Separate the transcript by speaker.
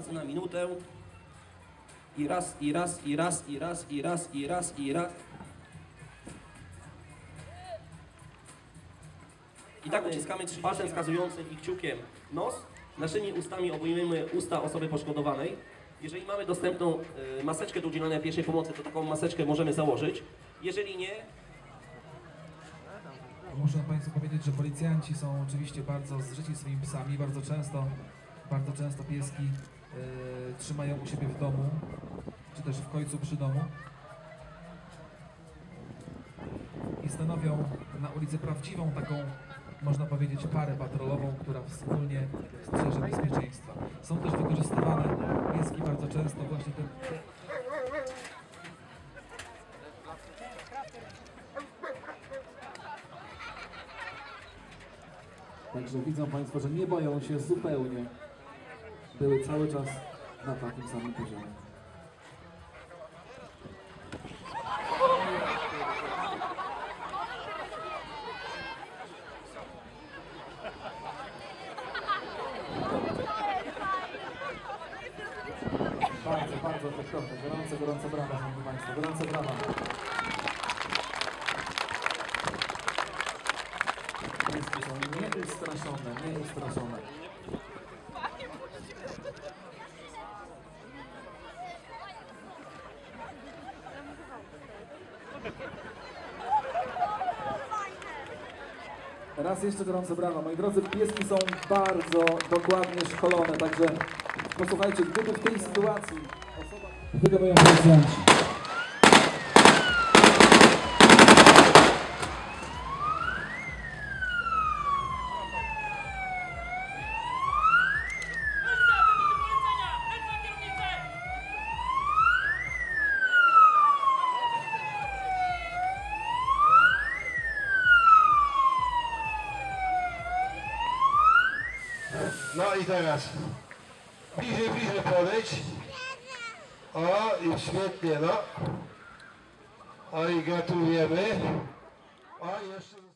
Speaker 1: razy na minutę. I raz, i raz, i raz, i raz, i raz, i raz, i raz. I tak uciskamy trzy- palcem wskazującym i kciukiem nos. Naszymi ustami obejmujemy usta osoby poszkodowanej. Jeżeli mamy dostępną y, maseczkę do udzielania pierwszej pomocy, to taką maseczkę możemy założyć. Jeżeli nie,
Speaker 2: Muszę Państwu powiedzieć, że policjanci są oczywiście bardzo zżyci swoimi psami. Bardzo często, bardzo często pieski trzymają u siebie w domu, czy też w końcu przy domu. I stanowią na ulicy prawdziwą taką, można powiedzieć, parę patrolową, która wspólnie strzeże bezpieczeństwa. Są też wykorzystywane pieski bardzo często właśnie te, Także widzą Państwo, że nie boją się zupełnie. Były cały czas na takim samym poziomie. Bardzo, bardzo efektowne. Gorące, gorące brawa, Szanowni Państwo. Gorące brawa. Wszystkie są nieustraszone, nieustraszone. Raz jeszcze gorące brawa. Moi drodzy, pieski są bardzo dokładnie szkolone, także posłuchajcie, gdyby w tej sytuacji osoba... Wygabają policjanci.
Speaker 3: No i teraz bliżej, bliżej podejdź. O, i świetnie, no. O, i gratulujemy. O, jeszcze...